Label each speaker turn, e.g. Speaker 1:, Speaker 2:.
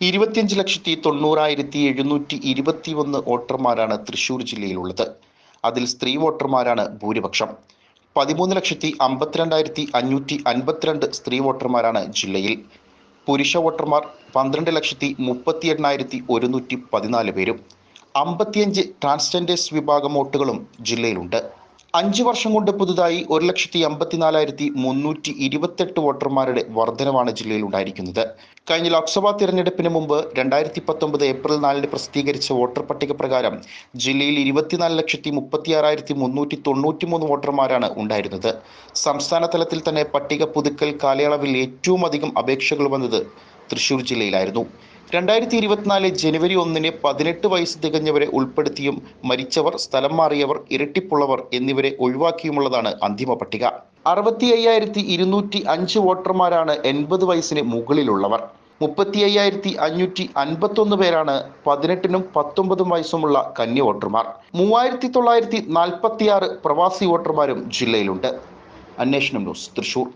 Speaker 1: ഇരുപത്തിയഞ്ച് ലക്ഷത്തി തൊണ്ണൂറായിരത്തി എഴുന്നൂറ്റി ഇരുപത്തി ഒന്ന് വോട്ടർമാരാണ് തൃശൂർ ജില്ലയിലുള്ളത്. അതിൽ സ്ത്രീ വോട്ടർമാരാണ് ഭൂരിപക്ഷം. പതിമൂന്ന് ലക്ഷത്തി അമ്പത്തിരണ്ടായിരത്തി അഞ്ഞൂറ്റി അൻപത്തിരണ്ട് സ്ത്രീ വോട്ടർമാരാണ് ജില്ലയിൽ. പുരുഷ വോട്ടർമാർ പന്ത്രണ്ട് ലക്ഷത്തി മുപ്പത്തി എണ്ണായിരത്തി ഒരുന്നൂറ്റി പതിനാല് പേരും. അമ്പത്തിയഞ്ച് ട്രാൻസ്ജെൻഡേഴ്സ് വിഭാഗം വോട്ടുകളും ജില്ലയിലുണ്ട്. അഞ്ചു വർഷം കൊണ്ട് പുതുതായി ഒരു ലക്ഷത്തി അമ്പത്തിനാലായിരത്തി മുന്നൂറ്റി ഇരുപത്തെട്ട് വോട്ടർമാരുടെ വർധനവാണ് ജില്ലയിൽ ഉണ്ടായിരിക്കുന്നത്. കഴിഞ്ഞ ലോക്സഭാ തിരഞ്ഞെടുപ്പിന് മുമ്പ് രണ്ടായിരത്തി പത്തൊമ്പത് ഏപ്രിൽ നാലിന് പ്രസിദ്ധീകരിച്ച വോട്ടർ പട്ടിക പ്രകാരം ജില്ലയിൽ ഇരുപത്തിനാല് ലക്ഷത്തി മുപ്പത്തി ആറായിരത്തി മുന്നൂറ്റി തൊണ്ണൂറ്റി മൂന്ന് വോട്ടർമാരാണ് ഉണ്ടായിരുന്നത്. സംസ്ഥാന തലത്തിൽ തന്നെ പട്ടിക പുതുക്കൽ കാലയളവിൽ ഏറ്റവും അധികം അപേക്ഷകൾ വന്നത് തൃശൂർ ജില്ലയിലായിരുന്നു. രണ്ടായിരത്തി ഇരുപത്തിനാല് ജനുവരി ഒന്നിന് പതിനെട്ട് വയസ്സ് തികഞ്ഞവരെ ഉൾപ്പെടുത്തിയും മരിച്ചവർ സ്ഥലം മാറിയവർ ഇരട്ടിപ്പുള്ളവർ എന്നിവരെ ഒഴിവാക്കിയുമുള്ളതാണ് അന്തിമ പട്ടിക. അറുപത്തി അയ്യായിരത്തി ഇരുന്നൂറ്റി അഞ്ച് വോട്ടർമാരാണ് എൺപത് വയസ്സിന് മുകളിലുള്ളവർ. മുപ്പത്തി അയ്യായിരത്തി അഞ്ഞൂറ്റി അൻപത്തൊന്ന് പേരാണ് പതിനെട്ടിനും പത്തൊമ്പതും വയസ്സുമുള്ള കന്യ വോട്ടർമാർ. മൂവായിരത്തി തൊള്ളായിരത്തി നാൽപ്പത്തി ആറ് പ്രവാസി വോട്ടർമാരും ജില്ലയിലുണ്ട്. അന്വേഷണം ന്യൂസ് തൃശൂർ.